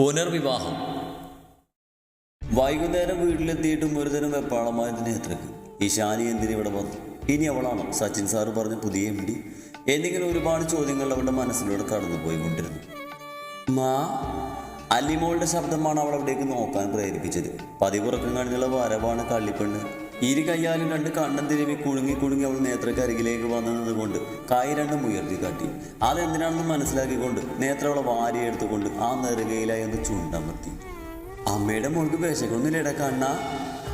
പുനർവിവാഹം. വൈകുന്നേരം വീട്ടിലെത്തിയിട്ടും ഒരുതരം വെപ്പാളമായ നേത്രക്ക് ഈ ശാലി എന്തിനു ഇവിടെ വന്നു? ഇനി അവളാണോ? സച്ചിൻ സാറ് പറഞ്ഞ പുതിയ എം ഡി. ഒരുപാട് ചോദ്യങ്ങൾ അവളുടെ മനസ്സിലൂടെ കടന്നുപോയിക്കൊണ്ടിരുന്നു മാ അല്ലിമോളുടെ ശബ്ദമാണ് അവൾ അവിടേക്ക് നോക്കാൻ പ്രേരിപ്പിച്ചത്. പതിവുറക്കം കഴിഞ്ഞുള്ള വരവാണ് കള്ളിപ്പെണ്ണ്. ഇരു കയ്യാലും രണ്ട് കണ്ണം തിരുമി കുഴുങ്ങി കുഴുങ്ങി അവൾ നേത്രക്കരികിലേക്ക് വന്നത് വന്നു നിന്നുകൊണ്ട് കൈ രണ്ടും ഉയർത്തി കാട്ടി. അതെന്തിനാണെന്ന് മനസ്സിലാക്കിക്കൊണ്ട് നേത്ര അവളെ വാരി എടുത്തുകൊണ്ട് ആ നെറുകയിലായി ഒന്ന് ചുണ്ടമർത്തി. അമ്മയുടെ മോൾക്ക് വിശക്കൊന്നുമില്ലട കണ്ണ.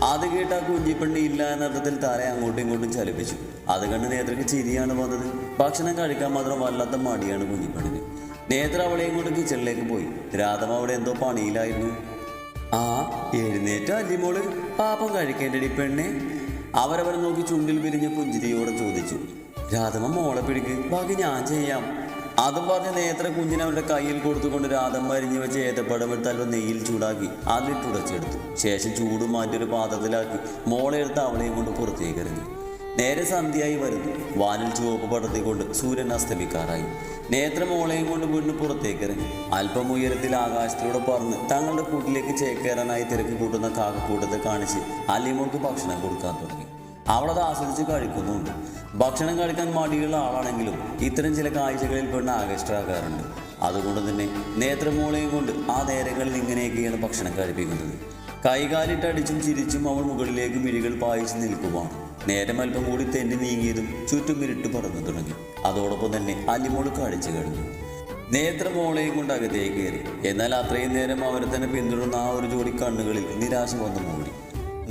അത് കേട്ട ആ കുഞ്ഞിപ്പെണ്ണി ഇല്ല എന്നർത്ഥത്തിൽ തല അങ്ങോട്ടും ഇങ്ങോട്ടും ചലിപ്പിച്ചു. അത് കണ്ട് നേത്രക്ക് ചിരിയാണ് വന്നത്. ഭക്ഷണം കഴിക്കാൻ മാത്രം വല്ലാത്ത മടിയാണ് കുഞ്ഞിപ്പെണ്ണിന്. നേത്ര അവളെയും കൊണ്ട് കിച്ചണിലേക്ക് പോയി. രാധവ അവിടെ എന്തോ പണിയിലായിരുന്നു. ആ എഴുന്നേറ്റ അല്ലിമോൾ. പാപം കഴിക്കേണ്ടടി പെണ്ണെ. അവരവരെ നോക്കി ചുണ്ടിൽ വിരിഞ്ഞ പുഞ്ചിരിയോടെ ചോദിച്ചു. രാധമ്മ മോളെ പിടിക്ക്. ബാക്കി ഞാൻ ചെയ്യാം. അതും പറഞ്ഞ് നേത്ര കുഞ്ഞിനെ അവരുടെ കയ്യിൽ കൊടുത്തുകൊണ്ട് രാധമ്മ അരിഞ്ഞു വെച്ച് ഏത്തപ്പഴം എടുത്ത് അല്പം നെയ്യിൽ ചൂടാക്കി അതിട്ട് ഉടച്ചെടുത്തു ശേഷം ചൂട് മാറ്റി ഒരു പാത്രത്തിലാക്കി മോളെ എടുത്ത് അവളെയും കൊണ്ട് പുറത്തേക്ക് ഇറങ്ങി നേരെ സന്ധ്യയായി വരുന്നു. വാനിൽ ചുവപ്പ് പടർത്തിക്കൊണ്ട് സൂര്യൻ അസ്തമിക്കാറായി. നേത്ര മോളെയും കൊണ്ട് വീണ്ടും പുറത്തേക്ക് ഇറങ്ങി അല്പം ഉയരത്തിൽ ആകാശത്തിലൂടെ പറന്ന് തങ്ങളുടെ കൂട്ടിലേക്ക് ചേക്കേറാനായി തിരക്ക് കൂട്ടുന്ന കാക്കക്കൂട്ടത്തെ കാണിച്ച് അലിമോൾക്ക് ഭക്ഷണം കൊടുക്കാൻ തുടങ്ങി. അവളത് ആസ്വദിച്ച് കഴിക്കുന്നുണ്ട്. ഭക്ഷണം കഴിക്കാൻ മടിയുള്ള ആളാണെങ്കിലും ഇത്തരം ചില കാഴ്ചകളിൽ പെണ്ണ് ആകർഷ്ടരാകാറുണ്ട് അതുകൊണ്ട് തന്നെ നേത്രമോളെയും കൊണ്ട് ആ നേരങ്ങളിൽ ഇങ്ങനെയൊക്കെയാണ് ഭക്ഷണം കഴിപ്പിക്കുന്നത്. കൈകാലിട്ടടിച്ചും ചിരിച്ചും അവൾ മുകളിലേക്ക് മിഴികൾ പായിച്ച് നിൽക്കുവാണ്. നേരം അല്പം കൂടി തെന്നി നീങ്ങിയതും ചുറ്റും ഇരുട്ട് പറന്നു തുടങ്ങി. അതോടൊപ്പം തന്നെ അല്ലിമോൾ കാണിച്ചു കഴിഞ്ഞു. നേത്രമോളെയും കൊണ്ട് അകത്തേക്ക് കയറി. എന്നാൽ അത്രയും നേരം അവരെ തന്നെ പിന്തുടർന്ന ആ ഒരു ജോഡി കണ്ണുകളിൽ നിരാശ വന്നു മൂടി.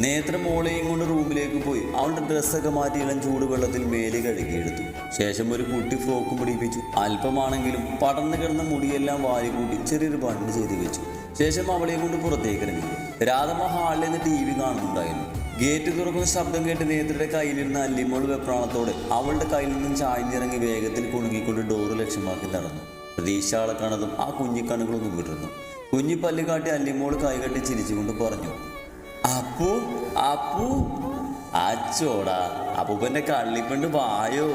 നേത്രമോളെയും കൊണ്ട് റൂമിലേക്ക് പോയി അവളുടെ ഡ്രസ്സൊക്കെ മാറ്റി ഇളം ചൂടുവെള്ളത്തിൽ മേലെ കഴുകിയെടുത്തു ശേഷം ഒരു കുട്ടി ഫ്രോക്കും പിടിപ്പിച്ചു. അല്പമാണെങ്കിലും പടർന്നു കിടന്ന മുടിയെല്ലാം വാരിക്കൂട്ടി ചെറിയൊരു ബണ്ട് ചെയ്തു വെച്ചു. ശേഷം അവളെയും കൊണ്ട് പുറത്തേക്ക് ഇറങ്ങി. രാധമ്മ ഹാളിൽ നിന്ന് ടി വി കാണുന്നുണ്ടായിരുന്നു. ഗേറ്റ് തുറക്കുന്ന ശബ്ദം കേട്ട് നേത്രയുടെ കയ്യിലിരുന്ന അല്ലിമോൾ വെപ്രാണത്തോടെ അവളുടെ കയ്യിൽ നിന്നും ചായഞ്ഞിറങ്ങി വേഗത്തിൽ കുണുങ്ങിക്കൊണ്ട് ഡോറ് ലക്ഷ്യമാക്കി നടന്നു. പ്രതീക്ഷ ആളെ കാണതും ആ കുഞ്ഞിക്കണ്ണുകളൊന്നും വിടർന്നു. കുഞ്ഞിപ്പല്ല് കാട്ടി അല്ലിമോൾ കൈകട്ടി ചിരിച്ചുകൊണ്ട് പറഞ്ഞു അപ്പു അപ്പു അച്ചോടാ അപ്പൂപ്പന്റെ കള്ളിപ്പണ്ട് വായോ?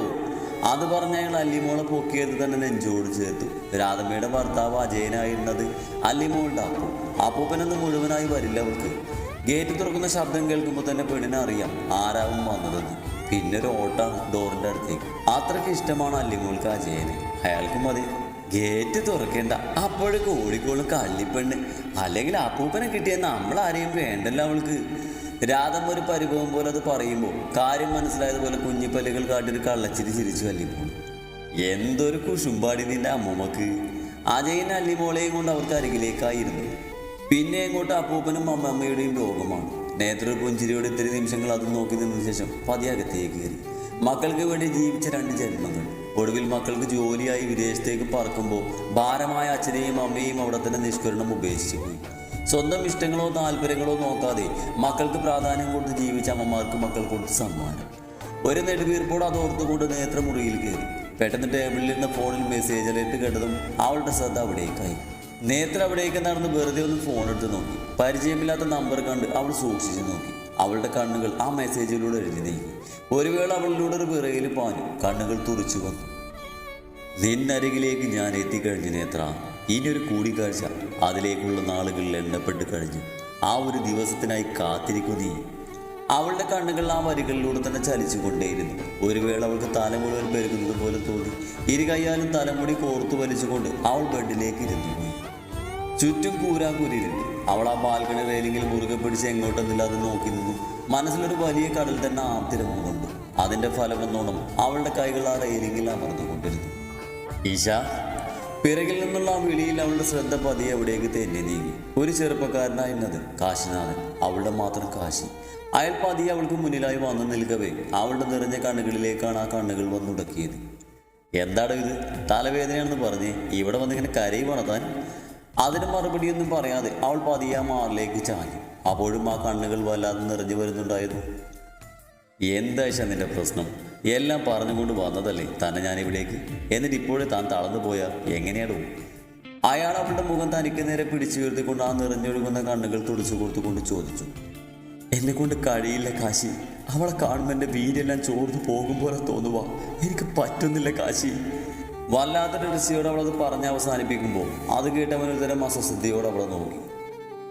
അത് പറഞ്ഞ അയാൾ അല്ലിമോളെ പൊക്കിയത് തന്നെ നെഞ്ചോട് ചേർത്തു. രാധമ്മയുടെ ഭർത്താവ് അജയനായിരുന്നത് അല്ലിമോളുടെ അപ്പു. അപ്പൂപ്പനൊന്നും മുഴുവനായി വരില്ല അവൾക്ക്. ഗേറ്റ് തുറക്കുന്ന ശബ്ദം കേൾക്കുമ്പോൾ തന്നെ പെണ്ണിനെ അറിയാം ആരാവും വന്നതെന്ന്. പിന്നെ ഒരു ഓട്ടാണ് ഡോറിന്റെ അടുത്തേക്ക്. അത്രയ്ക്ക് ഇഷ്ടമാണ് അല്ലിമോൾക്ക് അജയനെ അയാൾക്കും മതി. ഗേറ്റ് തുറക്കേണ്ട. അപ്പോഴേക്ക് ഓടിക്കോളും കല്ലിപ്പെണ്ണ് അല്ലെങ്കിൽ അപ്പൂപ്പനെ കിട്ടിയ നമ്മളാരെയും വേണ്ടല്ലോ അവൾക്ക്. രാധം ഒരു പരിഭവം പോലെ അത് പറയുമ്പോൾ കാര്യം മനസ്സിലായതുപോലെ കുഞ്ഞിപ്പല്ലുകൾ കാട്ടിയൊരു കള്ളച്ചിരി ചിരിച്ചു അല്ലിമോൾ. എന്തൊരു കുശുമ്പാടി നിന്റെ അമ്മൂമ്മക്ക്. അജയൻ അല്ലിമോളെയും കൊണ്ട് അവർക്ക് അരികിലേക്കായിരുന്നു. പിന്നെ എങ്ങോട്ട് അപ്പൂപ്പനും അമ്മമ്മയുടെയും രോഗമാണ്. നേത്ര പുഞ്ചിരിയോടെ ഇത്തിരി നിമിഷങ്ങൾ അത് നോക്കി നിന്ന ശേഷം പതിയകത്തേക്ക് കയറി. മക്കൾക്ക് വേണ്ടി ജീവിച്ച രണ്ട് ജന്മങ്ങൾ. ഒടുവിൽ മക്കൾക്ക് ജോലിയായി വിദേശത്തേക്ക് പറക്കുമ്പോൾ ഭാരമായ അച്ഛനെയും അമ്മയെയും അവിടെ തന്നെ നിഷ്കരണം ഉപേക്ഷിച്ചു പോയി. സ്വന്തം ഇഷ്ടങ്ങളോ താല്പര്യങ്ങളോ നോക്കാതെ മക്കൾക്ക് പ്രാധാന്യം കൊടുത്ത് ജീവിച്ച അമ്മമാർക്ക് മക്കൾ കൊടുത്ത് സമ്മാനം. ഒരു നെടുവീർപ്പോട് അത് ഓർത്തുകൊണ്ട് നേത്രമുറിയിൽ കയറി. പെട്ടെന്ന് ടേബിളിൽ നിന്ന് ഫോണിൽ മെസ്സേജ് അലേറ്റ് കേട്ടതും അവളുടെ ശ്രദ്ധ അവിടേക്കായി. നേത്ര അവിടേക്ക് നടന്ന് വെറുതെ ഒന്ന് ഫോൺ എടുത്ത് നോക്കി. പരിചയമില്ലാത്ത നമ്പർ കണ്ട് അവൾ സൂക്ഷിച്ചു നോക്കി. അവളുടെ കണ്ണുകൾ ആ മെസ്സേജിലൂടെ എഴുതി നീക്കി ഒരു വേള അവളിലൂടെ ഒരു വിറയിൽ പാഞ്ഞു. കണ്ണുകൾ തുറിച്ചു വന്നു. നിന്നരികിലേക്ക് ഞാൻ എത്തിക്കഴിഞ്ഞു നേത്ര. ഇനിയൊരു കൂടിക്കാഴ്ച. അതിലേക്കുള്ള നാളുകളിൽ എണ്ണപ്പെട്ട് കഴിഞ്ഞു. ആ ഒരു ദിവസത്തിനായി കാത്തിരിക്കു നീ. അവളുടെ കണ്ണുകൾ ആ വരികളിലൂടെ തന്നെ ചലിച്ചുകൊണ്ടേയിരുന്നു. ഒരു വേള അവൾക്ക് തലമുടി മുഴുവൻ പെരുകുന്നത് പോലെ തോന്നി. ഇരു കൈയാലും തലമുടി കോർത്തു വലിച്ചുകൊണ്ട് അവൾ ബെഡിലേക്ക് ഇരുന്നു. ചുറ്റും കൂരാകൂരിരുന്നു അവൾ ആ ബാൽക്കണി റെയിലിങ്ങിൽ മുറുകെ പിടിച്ച് എങ്ങോട്ടെന്നില്ലാതെ നോക്കി നിന്നു. മനസ്സിലൊരു വലിയ കടൽ തന്നെ ആർത്തിരമ്പുകൊണ്ട് അതിന്റെ ഫലമെന്നോണം അവളുടെ കൈകൾ ആ റെയിലിങ്ങിൽ അമർന്നുകൊണ്ടിരുന്നു ഈശ പിറകിൽ നിന്നുള്ള ആ വിളിയിൽ അവളുടെ ശ്രദ്ധ പതിയെ എവിടേക്ക് തെന്നി നീങ്ങി. ഒരു ചെറുപ്പക്കാരനായിരുന്നത് കാശിനാഥൻ. അവളുടെ മാത്രം കാശി. അയാൾ പതിയെ അവൾക്ക് മുന്നിലായി വന്നു നിൽക്കവേ. അവളുടെ നിറഞ്ഞ കണ്ണുകളിലേക്കാണ് ആ കണ്ണുകൾ വന്നുടക്കിയത്. എന്താണ് ഇത്? തലവേദനയാണെന്ന് പറഞ്ഞ്. ഇവിടെ വന്നിങ്ങനെ കരയുവാണ് താൻ? അതിന് മറുപടിയൊന്നും പറയാതെ അവൾ പതിയെ മാറിലേക്ക് ചാഞ്ഞു. അപ്പോഴും ആ കണ്ണുകൾ വല്ലാതെ നിറഞ്ഞു വരുന്നുണ്ടായിരുന്നു. എന്താ നിന്റെ പ്രശ്നം? എല്ലാം പറഞ്ഞുകൊണ്ട് വന്നതല്ലേ? തന്നെ ഞാൻ ഇവിടേക്ക്? എന്നിട്ട് ഇപ്പോഴും താൻ തളർന്നു പോയാൽ എങ്ങനെയാടോ? അയാൾ അവളുടെ മുഖം തനിക്ക് നേരെ പിടിച്ചു ഉയർത്തിക്കൊണ്ട് ആ നിറഞ്ഞൊഴുകുന്ന കണ്ണുകൾ തുടിച്ചു കൊടുത്തുകൊണ്ട് ചോദിച്ചു. എന്നെ കൊണ്ട് കഴിയില്ല കാശി. അവളെ കാണുമ്പോൾ എന്റെ വീരെല്ലാം ചോർന്നു പോകും പോലെ തോന്നുവാ. എനിക്ക് പറ്റുന്നില്ല കാശി. വല്ലാത്തൊരു ഋഷിയോട് അവളത് പറഞ്ഞ് അവസാനിപ്പിക്കുമ്പോൾ അത് കേട്ടവൻ ഒരു തരം അസ്വസ്ഥതയോട് അവളെ നോക്കി.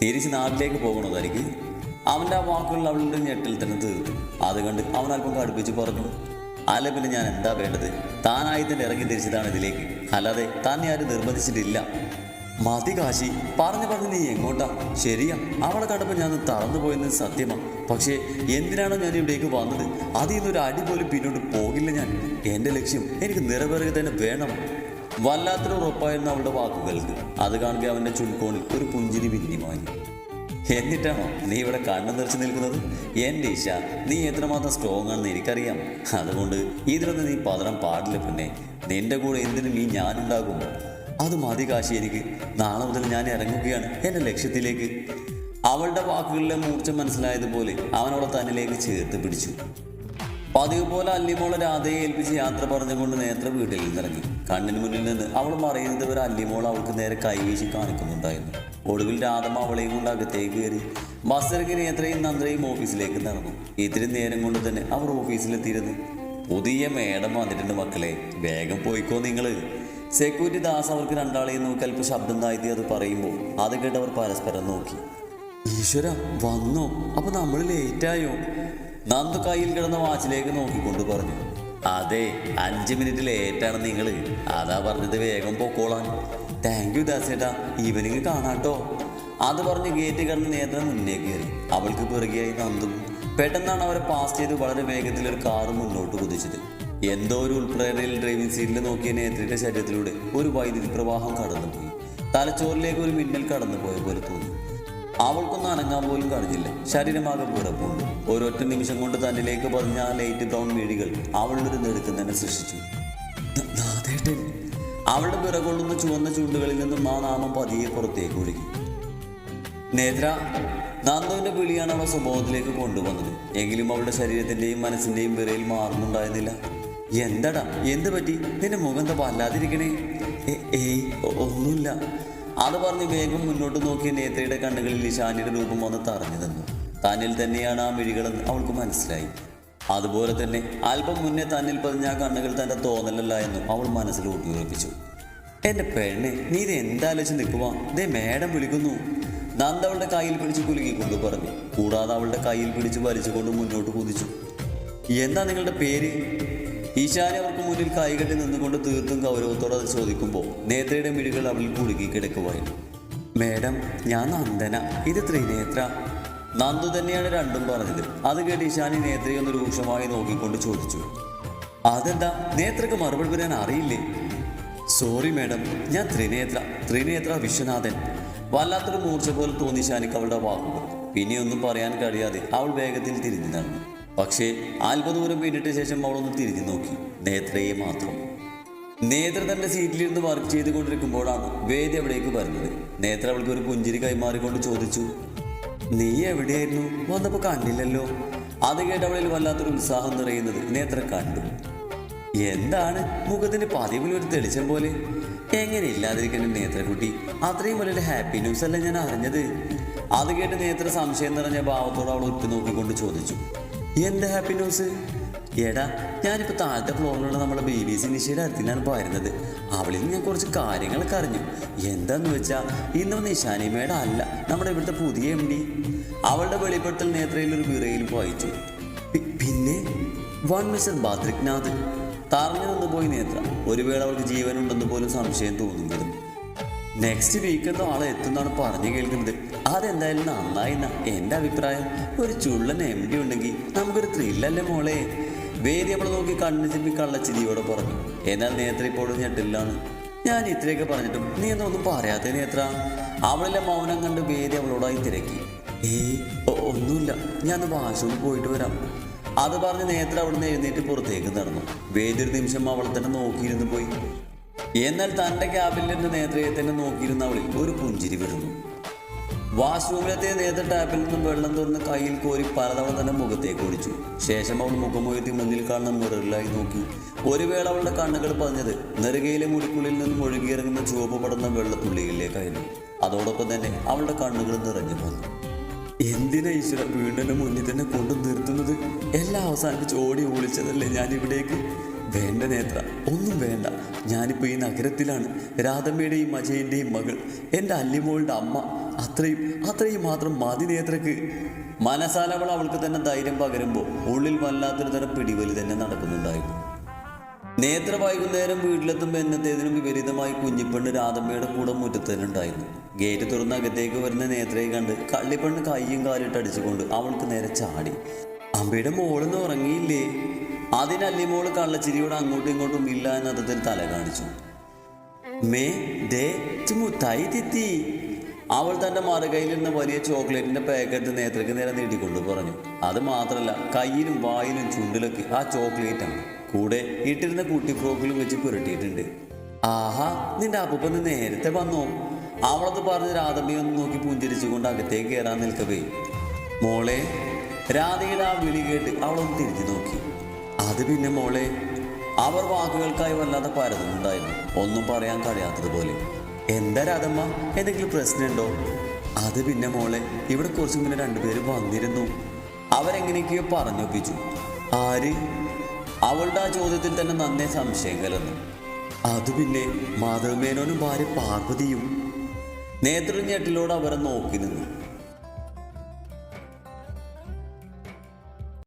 തിരിച്ച് നാട്ടിലേക്ക് പോകണോ തനിക്ക് അവന്റെ ആ വാക്കുകൾ അവളുടെ ഞെട്ടിൽ തന്നെ തീർത്തു. അത് കണ്ട് അവൻ അല്പം കടുപ്പിച്ച് പറഞ്ഞു അല്ല പിന്നെ ഞാൻ എന്താ വേണ്ടത്? താനായി തന്നെ ഇറങ്ങി തിരിച്ചതാണ് ഇതിലേക്ക്. അല്ലാതെ തന്നെ ആരും നിർബന്ധിച്ചിട്ടില്ല. മതി കാശി പറഞ്ഞു പറഞ്ഞു നീ എങ്ങോട്ടാ? ശരിയാ അവളെ കണ്ടപ്പോൾ ഞാൻ തളർന്നു പോയെന്ന് സത്യമാ. പക്ഷേ എന്തിനാണോ ഞാൻ ഇവിടേക്ക് വന്നത്? അതിൽ നിന്നൊരു അടി പോലും പിന്നോട്ട് പോകില്ല ഞാൻ. എന്റെ ലക്ഷ്യം എനിക്ക് നിറവേറുക തന്നെ വേണം. വല്ലാത്തൊരു ഉറപ്പായിരുന്നു അവളുടെ വാക്കുകൾക്ക്. അത് കാണുക അവന്റെ ചുൽക്കോണിൽ ഒരു പുഞ്ചിരി പിന്നിമായി എന്നിട്ടാണോ നീ ഇവിടെ കണ്ണു നിറച്ച് നിൽക്കുന്നത്? എന്റെ ഈശ നീ എത്രമാത്രം സ്ട്രോങ് ആണെന്ന് എനിക്കറിയാം. അതുകൊണ്ട് ഇതിലൊന്നും നീ പതറാൻ പാടില്ല പിന്നെ നിന്റെ കൂടെ എന്തിനും നീ ഞാനുണ്ടാകും അത് മതി കാശി എനിക്ക്. നാളെ മുതൽ ഞാൻ ഇറങ്ങുകയാണ് എന്റെ ലക്ഷ്യത്തിലേക്ക്. അവളുടെ വാക്കുകളിലെ മൂർച്ച മനസ്സിലായതുപോലെ അവനവളെ തന്നിലേക്ക് ചേർത്ത് പിടിച്ചു. പതിവ് പോലെ അല്ലിമോളെ രാധയെ ഏൽപ്പിച്ച് യാത്ര പറഞ്ഞുകൊണ്ട് നേത്ര വീട്ടിൽ നിന്നിറങ്ങി. കണ്ണിന് മുന്നിൽ നിന്ന് അവൾ മറയുന്നത് വരെ അല്ലിമോൾ അവൾക്ക് നേരെ കൈവീശി കാണിക്കുന്നുണ്ടായിരുന്നു. ഒടുവിൽ രാധമ്മ അവളെയും കൊണ്ട് അകത്തേക്ക് കയറി ബസ്സിറങ്ങി നേത്രയും നന്ദ്രയും ഓഫീസിലേക്ക് നടന്നു. ഇത്തിരി നേരം കൊണ്ട് തന്നെ അവർ ഓഫീസിലെത്തിയിരുന്നു. പുതിയ മേഡം വന്നിട്ടുണ്ട് മക്കളെ. വേഗം പോയിക്കോ നിങ്ങൾ സെക്യൂരിറ്റി ദാസ് അവർക്ക് രണ്ടാളെയും നോക്കി അല്പം ശബ്ദം താഴ്ത്തി അത് പറയുമ്പോൾ അത് കേട്ട് അവർ പരസ്പരം നോക്കി. ഈശ്വര വന്നോ? അപ്പൊ നമ്മൾ ലേറ്റായോ? നന്ദു കയ്യിൽ കിടന്ന വാച്ചിലേക്ക് നോക്കിക്കൊണ്ട് പറഞ്ഞു. അതെ അഞ്ച് മിനിറ്റ് ലേറ്റാണ് നിങ്ങൾ അതാ പറഞ്ഞത് വേഗം പൊക്കോളാൻ. താങ്ക് യു ദാസേട്ടാ ഈവനിങ് കാണാട്ടോ. അത് പറഞ്ഞ് ഗേറ്റ് കടന്ന് നേത്ര മുന്നേ കയറി. അവൾക്ക് പിറകെയായി നന്ദും. പെട്ടെന്നാണ് അവരെ പാസ് ചെയ്ത് വളരെ വേഗത്തിൽ ഒരു കാറ് മുന്നോട്ട് കുതിച്ചത്. എന്തോ ഒരു ഉൾപ്രേരണയിൽ ഡ്രൈവിംഗ് സീറ്റിൽ നോക്കിയ നേത്രയുടെ ശരീരത്തിലൂടെ ഒരു വൈദ്യുതി പ്രവാഹം കടന്നുപോയി തലച്ചോറിലേക്ക് ഒരു മിന്നൽ കടന്നുപോയ പോലെ തോന്നി. അവൾക്കൊന്നും അനങ്ങാൻ പോലും കഴിഞ്ഞില്ല. ശരീരമാകെ പുറപ്പുണ്ട് ഒരൊറ്റ നിമിഷം കൊണ്ട് തന്നിലേക്ക് പതിഞ്ഞ ആ ലൈറ്റ് ബ്രൗൺ മേടികൾ അവളുടെ നെടുക്കം തന്നെ സൃഷ്ടിച്ചു. അവളുടെ പിറകൊള്ളുന്ന ചുവന്ന ചൂണ്ടുകളിൽ നിന്നും ആ നാമം പതിയെ പുറത്തേക്ക് ഒഴുകി. നേത്ര നന്ദുവിന്റെ വിളിയാണ് അവ സ്വഭാവത്തിലേക്ക് കൊണ്ടുവന്നത്. എങ്കിലും അവളുടെ ശരീരത്തിന്റെയും മനസ്സിന്റെയും വിറയിൽ മാറുന്നുണ്ടായിരുന്നില്ല. എന്താടാ? എന്ത് പറ്റി? നിന്റെ മുഖം വല്ലാതിരിക്കണേ? "ഏ- ഏയ് ഒന്നുമില്ല. അത് പറഞ്ഞ് വേഗം മുന്നോട്ട് നോക്കിയ നേത്രയുടെ കണ്ണുകളിൽ ഇഷാനിയുടെ രൂപം വന്ന് തറഞ്ഞു തന്നു തന്നിൽ തന്നെയാണ് ആ മിഴികളെന്ന് അവൾക്ക് മനസ്സിലായി. അതുപോലെ തന്നെ അല്പം മുന്നേ തന്നിൽ പതിഞ്ഞ ആ കണ്ണുകൾ തന്റെ തോന്നലല്ല എന്നും അവൾ മനസ്സിൽ ഊട്ടിയുറപ്പിച്ചു. എന്റെ പെണ്ണെ നീ ഇത് എന്താലോചിച്ച് നിൽക്കുവാ? ദേ മേഡം വിളിക്കുന്നു. നന്ദ അവളുടെ കയ്യിൽ പിടിച്ച് കുലുക്കിക്കൊണ്ട് പറഞ്ഞു. കൂടാതെ അവളുടെ കയ്യിൽ പിടിച്ച് വലിച്ചുകൊണ്ട് മുന്നോട്ട് കുതിച്ചു. എന്താ നിങ്ങളുടെ പേര്? ഈശാനെ അവർക്ക് മുന്നിൽ കൈകെട്ടി നിന്നുകൊണ്ട് തീർത്തും ഗൗരവത്തോടെ അത് ചോദിക്കുമ്പോൾ നേത്രയുടെ മിഴികൾ അവൾ കുടുങ്ങി കിടക്കുമായിരുന്നു മേഡം ഞാൻ നന്ദന. ഇത് ത്രിനേത്ര. നന്ദു തന്നെയാണ് രണ്ടും പറഞ്ഞത്. അത് കേട്ട് ഈശാനി നേത്രയെ ഒന്ന് രൂക്ഷമായി നോക്കിക്കൊണ്ട് ചോദിച്ചു. അതെന്താ? നേത്രക്ക് മറുപടി പറയാൻ അറിയില്ലേ? Sorry madam. ഞാൻ ത്രിനേത്ര. ത്രിനേത്ര വിശ്വനാഥൻ. വല്ലാത്തൊരു മൂർച്ച പോലെ തോന്നി ശാനിക്ക് അവളുടെ വാക്കുകൾ. പിന്നെയൊന്നും പറയാൻ കഴിയാതെ അവൾ വേഗത്തിൽ തിരിഞ്ഞു നടന്നു. പക്ഷേ അല്പദൂരം പിന്നിട്ട ശേഷം അവളൊന്ന് തിരിഞ്ഞു നോക്കി. നേത്രയെ മാത്രം. നേത്ര തന്റെ സീറ്റിലിരുന്ന് വർക്ക് ചെയ്തുകൊണ്ടിരിക്കുമ്പോഴാണ് വേദി അവിടേക്ക് വരുന്നത്. നേത്ര അവൾക്ക് ഒരു പുഞ്ചിരി കൈമാറിക്കൊണ്ട് ചോദിച്ചു നീ എവിടെയായിരുന്നു? വന്നപ്പോൾ കണ്ടില്ലല്ലോ. അത് കേട്ട് അവളിൽ വല്ലാത്തൊരു ഉത്സാഹം നിറയുന്നത് നേത്ര കണ്ടു. എന്താണ്? മുഖത്തിന്റെ പതിവിൽ ഒരു തെളിച്ചം പോലെ. എങ്ങനെ ഇല്ലാതിരിക്കുന്ന നേത്രക്കുട്ടി. അത്രയും വലിയൊരു ഹാപ്പി ന്യൂസ് അല്ല ഞാൻ അറിഞ്ഞത്? അത് കേട്ട് നേത്ര സംശയം നിറഞ്ഞ ഭാവത്തോട് അവൾ ഉറ്റുനോക്കിക്കൊണ്ട് ചോദിച്ചു എന്ത് ഹാപ്പി ന്യൂസ് എടാ ഞാനിപ്പോൾ താഴത്തെ ഫ്ലോറിലുള്ള നമ്മുടെ ബി ബി സി നിശയുടെ അടുത്തിനാണ് പോയിരുന്നത്. അവളിൽ ഞാൻ കുറച്ച് കാര്യങ്ങളൊക്കെ അറിഞ്ഞു. എന്താന്ന് വെച്ചാൽ ഇന്നും നിശാനിമയുടെ അല്ല നമ്മുടെ ഇവിടുത്തെ പുതിയ എം ഡി അവളുടെ വെളിപ്പെടുത്തൽ നേത്രയിൽ ഒരു വിറയിൽ വായിച്ചു പിന്നെ വൺ മിസ്റ്റർ ബാദ്രിക്നാഥ്. തറഞ്ഞു നിന്ന് പോയി നേത്ര. ഒരു വേള അവൾക്ക് ജീവനുണ്ടെന്ന് പോലും സംശയം തോന്നുമെങ്കിലും നെക്സ്റ്റ് വീക്ക് എന്തോ ആളെ എത്തുന്നാണ് പറഞ്ഞു കേൾക്കുന്നത്. അതെന്തായാലും നന്നായി എന്നാ എന്റെ അഭിപ്രായം ഒരു ചുള്ളൻ എം ഡി ഉണ്ടെങ്കിൽ നമുക്കൊരു ത്രില്ലല്ലേ മോളെ? വേദി നോക്കി കണ്ണു ചിമ്മി കള്ളച്ചിരിയോടെ പറഞ്ഞു എന്നാൽ നേത്ര ഇപ്പോഴും ഞെട്ടില്ലാണ് ഞാൻ ഇത്രയൊക്കെ പറഞ്ഞിട്ടും നീ എന്താ ഒന്നും പറയാത്ത നേത്ര? അവളിലെ മൗനം കണ്ട് വേദി അവളോടായി തിരക്കി. ഏ ഒന്നുമില്ല. ഞാൻ വാശുവിൽ പോയിട്ട് വരാം. അത് പറഞ്ഞ് നേത്ര അവിടുന്ന് എഴുന്നേറ്റ് പുറത്തേക്ക് നടന്നു. വേദി ഒരു നിമിഷം അവളെ തന്നെ നോക്കിയിരുന്നു പോയി. എന്നാൽ തന്റെ ക്യാബിനിലിന്റെ നേതൃത്വത്തിന് നോക്കിയിരുന്ന അവളിൽ ഒരു പുഞ്ചിരി വിടുന്നു. വാഷ്റൂമിലെത്തിയ നേത്ര ടാപ്പിൽ നിന്നും വെള്ളം തുറന്ന് കയ്യിൽ കോരി പലതവണ തന്നെ മുഖത്തേക്ക് ഓടിച്ചു. ശേഷം അവൾ മുഖമുയർത്തി മുന്നിൽ കാണുന്ന മിററിലായി നോക്കി. ഒരു വേള അവളുടെ കണ്ണുകൾ പതിഞ്ഞത് നെറുകയിലെ മുടിക്കുള്ളിൽ നിന്നും ഒഴുകിയിറങ്ങുന്ന ചുവപ്പ് പടർന്ന വെള്ളത്തുള്ളിയിലേക്കായിരുന്നു. അതോടൊപ്പം തന്നെ അവളുടെ കണ്ണുകൾ നിറഞ്ഞു പോന്നു. എന്തിനാ ഈശ്വര വീണ്ടും മുന്നിൽ തന്നെ കൊണ്ടു നിർത്തുന്നത്? എല്ലാം അവസാനിപ്പിച്ച് ഓടി ഒളിച്ചതല്ലേ ഞാൻ ഇവിടേക്ക് വേണ്ട നേത്ര ഒന്നും വേണ്ട. ഞാനിപ്പോൾ ഈ നഗരത്തിലാണ്. രാധമ്മയുടെയും അജയന്റെയും മകൾ. എന്റെ അല്ലിമോളുടെ അമ്മ. അത്രയും അത്രയും മാത്രം മതി നേത്രക്ക്. മനസാലവൾ അവൾക്ക് തന്നെ ധൈര്യം പകരുമ്പോൾ ഉള്ളിൽ വല്ലാത്തൊരു തരം പിടിവലി തന്നെ നടക്കുന്നുണ്ടായിരുന്നു. നേത്ര വൈകുന്നേരം വീട്ടിലെത്തുമ്പോൾ എന്നത്തേതിനും വിപരീതമായി കുഞ്ഞിപ്പെണ്ണ് രാധമ്മയുടെ കൂടെ മുറ്റത്ത് തന്നെ ഉണ്ടായിരുന്നു. ഗേറ്റ് തുറന്ന് അകത്തേക്ക് വരുന്ന നേത്രയെ കണ്ട് കള്ളിപ്പെണ്ണ് കയ്യും കാലിട്ട് അടിച്ചുകൊണ്ട് അവൾക്ക് നേരെ ചാടി. അമ്മയുടെ മോളൊന്നും ഉറങ്ങിയില്ലേ? അതിനല്ലിമോൾ കള്ളച്ചിരിയോട് അങ്ങോട്ടും ഇങ്ങോട്ടും ഇല്ല എന്ന തല കാണിച്ചു. മേ ദേ മുത്തായി തിത്തി. അവൾ തന്റെ മറുകൈയിലിരുന്ന വലിയ ചോക്ലേറ്റിന്റെ പാക്കറ്റ് നേത്രക്ക് നേരെ നീട്ടിക്കൊണ്ട് പറഞ്ഞു. അത് മാത്രമല്ല കയ്യിലും വായിലും ചുണ്ടിലൊക്കെ ആ ചോക്ലേറ്റ് ആണ് കൂടെ ഇട്ടിരുന്ന കുട്ടി ഫ്രോക്കിലും വെച്ച് പുരട്ടിയിട്ടുണ്ട്. ആഹാ നിന്റെ അപ്പൂപ്പന്ന് നേരത്തെ വന്നു? അവളത് പറഞ്ഞ് രാധമ്മയെ ഒന്ന് നോക്കി പുഞ്ചിരിച്ചുകൊണ്ട് അകത്തേക്ക് കയറാൻ നിൽക്കവേ. മോളെ രാധയുടെ ആ വിളി കേട്ട് അവളൊന്ന് തിരിഞ്ഞു നോക്കി. അത് പിന്നെ മോളെ അവർ വാക്കുകൾക്കായി വല്ലാതെ പരതുന്നുണ്ടായിരുന്നു ഒന്നും പറയാൻ കഴിയാത്തതുപോലെ. എന്താ രാധമ്മ എന്തെങ്കിലും പ്രശ്നമുണ്ടോ? അത് പിന്നെ മോളെ ഇവിടെ കുറച്ച് മുന്നേ രണ്ടുപേര് വന്നിരുന്നു. അവരെങ്ങനെയൊക്കെയോ പറഞ്ഞൊപ്പിച്ചു. ആര്? അവളുടെ ആ ചോദ്യത്തിൽ തന്നെ നന്നേ സംശയം കലർന്നു. അത് പിന്നെ മാധവമേനോനും ഭാര്യ പാർവതിയും നേതൃഞ്ഞെട്ടിലോട് അവരെ നോക്കി നിന്നു.